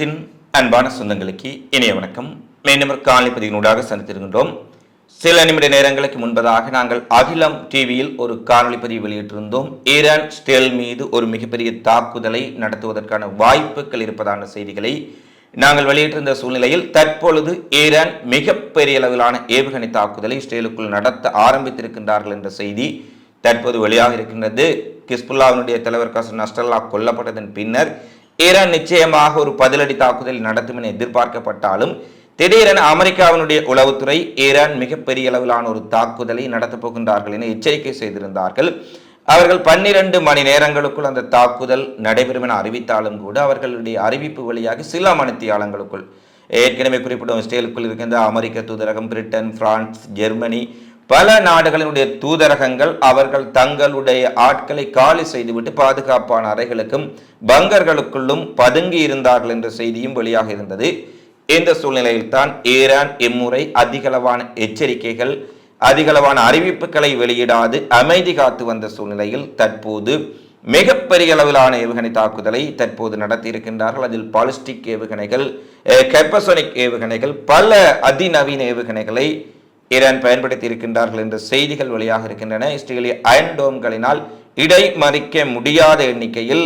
தின் அன்பான சொந்தங்களுக்கு இணைய வணக்கம். மீண்டும் பதிவினூடாக சந்தித்திருக்கின்றோம். சில நிமிட நேரங்களுக்கு முன்பதாக நாங்கள் அகிலம் டிவியில் ஒரு காணொலி பதிவு வெளியிட்டிருந்தோம். ஈரான் ஸ்டேல் மீது ஒரு மிகப்பெரிய தாக்குதலை நடத்துவதற்கான வாய்ப்புகள் இருப்பதான செய்திகளை நாங்கள் வெளியிட்டிருந்த சூழ்நிலையில் தற்பொழுது ஈரான் மிகப்பெரிய அளவிலான ஏவுகணை தாக்குதலை இஸ்ரேலுக்குள் நடத்த ஆரம்பித்திருக்கின்றார்கள் என்ற செய்தி தற்போது வெளியாக இருக்கின்றது கிஸ்புல்லாவினுடைய தலைவர் கசன் நஸ்டல்லா கொல்லப்பட்டதன் பின்னர் ஈரான் நிச்சயமாக ஒரு பதிலடி தாக்குதல் நடத்தும் என எதிர்பார்க்கப்பட்டாலும் திடீரென அமெரிக்காவினுடைய உளவுத்துறை ஈரான் மிகப்பெரிய அளவிலான ஒரு தாக்குதலை நடத்தப் போகின்றார்கள் என எச்சரிக்கை செய்திருந்தார்கள். அவர்கள் பன்னிரண்டு மணி நேரங்களுக்குள் அந்த தாக்குதல் நடைபெறும் என அறிவித்தாலும் கூட அவர்களுடைய அறிவிப்பு வழியாக சில மணித்தியாலங்களுக்குள் ஏற்கனவே குறிப்பிடும் இஸ்ரேலுக்குள் இருக்கின்ற அமெரிக்க தூதரகம் பிரிட்டன் பிரான்ஸ் ஜெர்மனி பல நாடுகளினுடைய தூதரகங்கள் அவர்கள் தங்களுடைய ஆட்களை காலி செய்துவிட்டு பாதுகாப்பான அறைகளுக்கும் பங்கர்களுக்குள்ளும் பதுங்கி இருந்தார்கள் என்ற செய்தியும் வெளியாக இருந்தது. இந்த சூழ்நிலையில் தான் ஈரான் இம்முறை அதிகளவான எச்சரிக்கைகள் அதிகளவான அறிவிப்புகளை வெளியிடாது அமைதி காத்து வந்த சூழ்நிலையில் தற்போது மிகப்பெரிய அளவிலான ஏவுகணை தாக்குதலை தற்போது நடத்தி இருக்கின்றார்கள் அதில் பாலிஸ்டிக் ஏவுகணைகள் கெப்பசோனிக் ஏவுகணைகள் பல அதிநவீன ஏவுகணைகளை ஈரான் பயன்படுத்தி இருக்கின்றார்கள் என்ற செய்திகள் வெளியாக இருக்கின்றன. இஸ்ரேலிய அயன் டோம்களினால் இடைமறிக்க முடியாத எண்ணிக்கையில்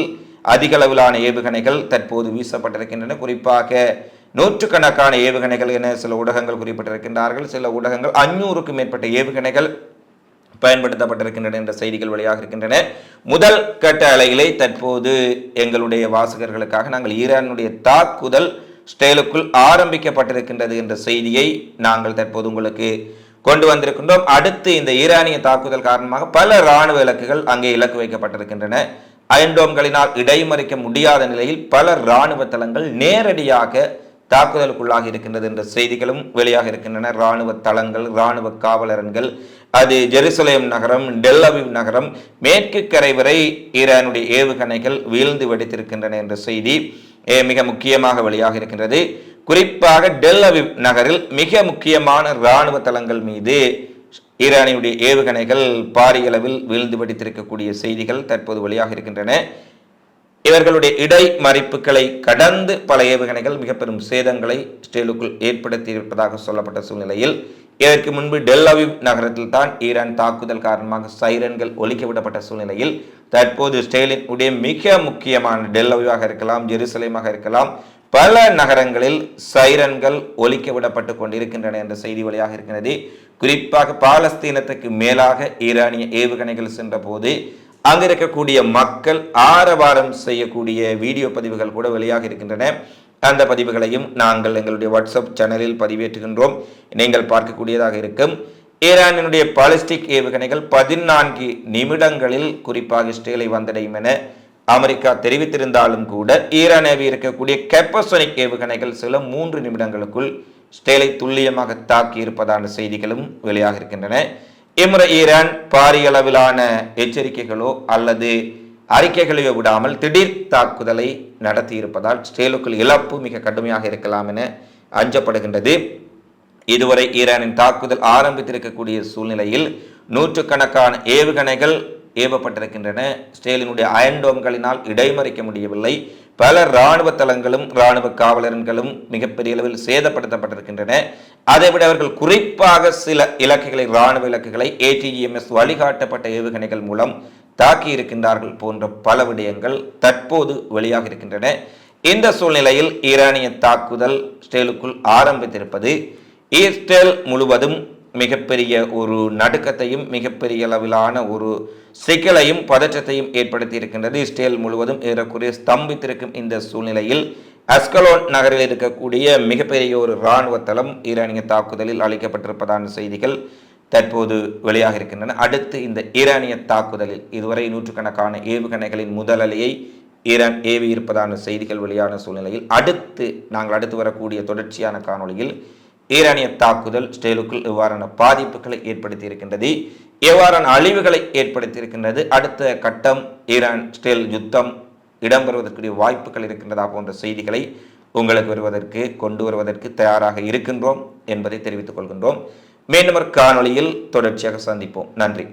அதிக அளவிலான ஏவுகணைகள் தற்போது வீசப்பட்டிருக்கின்றன. குறிப்பாக நூற்றுக்கணக்கான ஏவுகணைகள் என சில ஊடகங்கள் குறிப்பிட்டிருக்கின்றார்கள். சில ஊடகங்கள் அஞ்சூறுக்கும் மேற்பட்ட ஏவுகணைகள் பயன்படுத்தப்பட்டிருக்கின்றன என்ற செய்திகள் வெளியாக இருக்கின்றன. முதல் கட்ட அலையிலே தற்போது எங்களுடைய வாசகர்களுக்காக நாங்கள் ஈரானுடைய தாக்குதல் ஸ்டேலுக்குள் ஆரம்பிக்கப்பட்டிருக்கின்றது என்ற செய்தியை நாங்கள் தற்போது உங்களுக்கு கொண்டு வந்திருக்கின்றோம். அடுத்து இந்த ஈரானிய தாக்குதல் காரணமாக பல இராணுவ இலக்குகள் அங்கே இலக்கு வைக்கப்பட்டிருக்கின்றன. அயன்டோம்களினால் இடைமறிக்க முடியாத நிலையில் பல இராணுவ தளங்கள் நேரடியாக தாக்குதலுக்குள்ளாக இருக்கின்றது என்ற செய்திகளும் வெளியாக இருக்கின்றன. இராணுவ தளங்கள் இராணுவ காவலரன்கள் அது ஜெருசலேம் நகரம் டெல்லவிவ் நகரம் மேற்கு கரை வரை ஈரானுடைய ஏவுகணைகள் வீழ்ந்து வெடித்திருக்கின்றன என்ற செய்தி மிக முக்கியமாக வெளியாக இருக்கின்றது. குறிப்பாக டெல் அவிவ் நகரில் மிக முக்கியமான இராணுவ தளங்கள் மீது ஈரானியுடைய ஏவுகணைகள் பாரிய அளவில் வீழ்ந்து வடித்திருக்கக்கூடிய செய்திகள் தற்போது வெளியாக இருக்கின்றன. இவர்களுடைய இடை மறிப்புகளை கடந்து பல ஏவுகணைகள் மிக பெரும் சேதங்களை ஸ்டேலுக்குள் ஏற்படுத்தி இருப்பதாக சொல்லப்பட்ட சூழ்நிலையில் இதற்கு முன்பு டெல்லவிவ் நகரத்தில் தான் ஈரான் தாக்குதல் காரணமாக சைரன்கள் ஒலிக்க விடப்பட்ட சூழ்நிலையில் தற்போது ஸ்டேலின் உடைய மிக முக்கியமான டெல்லவிவாக இருக்கலாம் ஜெருசலேமாக இருக்கலாம். பல நகரங்களில் சைரன்கள் ஒலிக்க விடப்பட்டு கொண்டிருக்கின்றன என்ற செய்தி வழியாக இருக்கிறது. குறிப்பாக பாலஸ்தீனத்துக்கு மேலாக ஈரானிய ஏவுகணைகள் சென்ற போது அங்க இருக்கக்கூடிய மக்கள் ஆரவாரம் செய்யக்கூடிய வீடியோ பதிவுகள் கூட வெளியாக இருக்கின்றன. அந்த பதிவுகளையும் நாங்கள் எங்களுடைய வாட்ஸ்அப் சேனலில் பதிவேற்றுகின்றோம். நீங்கள் பார்க்கக்கூடியதாக இருக்கும். ஈரானினுடைய பாலிஸ்டிக் ஏவுகணைகள் பதினான்கு நிமிடங்களில் குறிப்பாக இஸ்ரேலை வந்தடையும் என அமெரிக்கா தெரிவித்திருந்தாலும் கூட ஈரானேவி இருக்கக்கூடிய கெப்பசோனிக் ஏவுகணைகள் சில மூன்று நிமிடங்களுக்குள் ஸ்டேலை துல்லியமாக தாக்கி இருப்பதான செய்திகளும் வெளியாக இருக்கின்றன. இம்முறை ஈரான் பாரிய அளவிலான எச்சரிக்கைகளோ அல்லது அறிக்கைகளையோ விடாமல் திடீர் தாக்குதலை நடத்தி இருப்பதால் ஸ்டேலுக்குள் இழப்பு மிக கடுமையாக இருக்கலாம் என அஞ்சப்படுகின்றது. இதுவரை ஈரானின் தாக்குதல் ஆரம்பித்திருக்கக்கூடிய சூழ்நிலையில் நூற்றுக்கணக்கான ஏவுகணைகள் ஏவப்பட்டிருக்கின்றன. ஸ்டேலினுடைய அயன்டோம்களினால் இடைமறிக்க முடியவில்லை. பல இராணுவ தளங்களும் இராணுவ காவலர்களும் மிகப்பெரிய அளவில் சேதப்படுத்தப்பட்டிருக்கின்றன. அதைவிட அவர்கள் குறிப்பாக சில இலக்குகளை இராணுவ இலக்குகளை ஏடிஎம்எஸ் வழிகாட்டப்பட்ட ஏவுகணைகள் மூலம் தாக்கி இருக்கின்றார்கள் போன்ற பல விடயங்கள் தற்போது வெளியாக இருக்கின்றன. இந்த சூழ்நிலையில் ஈரானிய தாக்குதல் ஸ்டேலுக்குள் ஆரம்பித்திருப்பது ஏர்டெல் முழுவதும் மிகப்பெரிய ஒரு நடுக்கத்தையும் மிகப்பெரிய அளவிலான ஒரு சிக்கலையும் பதற்றத்தையும் ஏற்படுத்தி இருக்கின்றது இஸ்ரேல் முழுவதும் ஏறக்குறைய ஸ்தம்பித்திருக்கும் இந்த சூழ்நிலையில் அஸ்கலோன் நகரில் இருக்கக்கூடிய மிகப்பெரிய ஒரு இராணுவ தளம் ஈரானிய தாக்குதலில் அளிக்கப்பட்டிருப்பதான செய்திகள் தற்போது வெளியாக இருக்கின்றன. அடுத்து இந்த ஈரானிய தாக்குதலில் இதுவரை நூற்றுக்கணக்கான ஏவுகணைகளின் முதல் அலையை ஈரான் ஏவி இருப்பதான செய்திகள் வெளியான சூழ்நிலையில் அடுத்து நாங்கள் அடுத்து வரக்கூடிய தொடர்ச்சியான காணொளியில் ஈரானிய தாக்குதல் ஸ்டேலுக்குள் எவ்வாறான பாதிப்புகளை ஏற்படுத்தி இருக்கின்றது எவ்வாறான அழிவுகளை ஏற்படுத்தி இருக்கின்றது அடுத்த கட்டம் ஈரான் ஸ்டேல் யுத்தம் இடம்பெறுவதற்குரிய வாய்ப்புகள் இருக்கின்றதா போன்ற செய்திகளை உங்களுக்கு வருவதற்கு கொண்டு வருவதற்கு தயாராக இருக்கின்றோம் என்பதை தெரிவித்துக் கொள்கின்றோம். மீண்டும் ஒரு காணொளியில் தொடர்ச்சியாக சந்திப்போம். நன்றி.